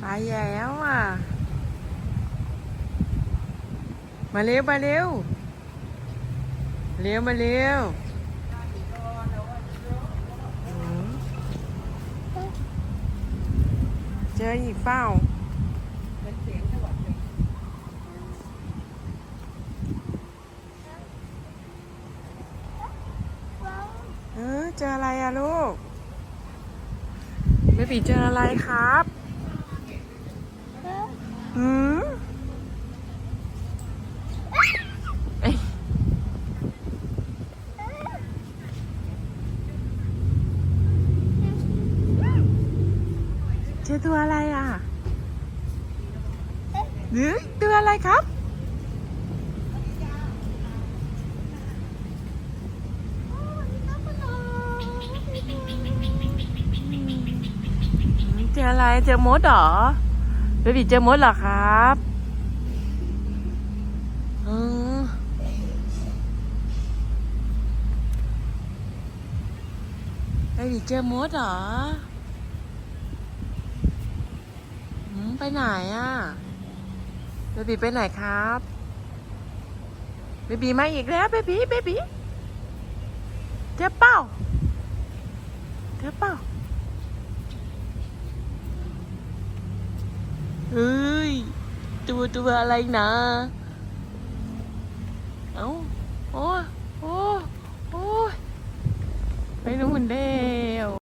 ไปแล้วอะ มาเร็ว มาเร็ว เร็ว มาเร็วเจออีกเป้าเออเจออะไรอะลูกเบบีเจออะไรครับ หืมเอ้ยเจอตัวอะไรอะหรือตัวอะไรครับเจออะไร เจอมดเหรอ เบบีเจอมดเหรอครับอเบบีเจอมดเหรออืมไปไหนอะเบบีไปไหนครับเบบีมาอีกแล้วเบบีเบบีเจอเป้าเจอเป้า เฮ้ย ตัวตัวอะไรนะ เอ้า โอ้ โอ้ โอ้ไปนู่นเด้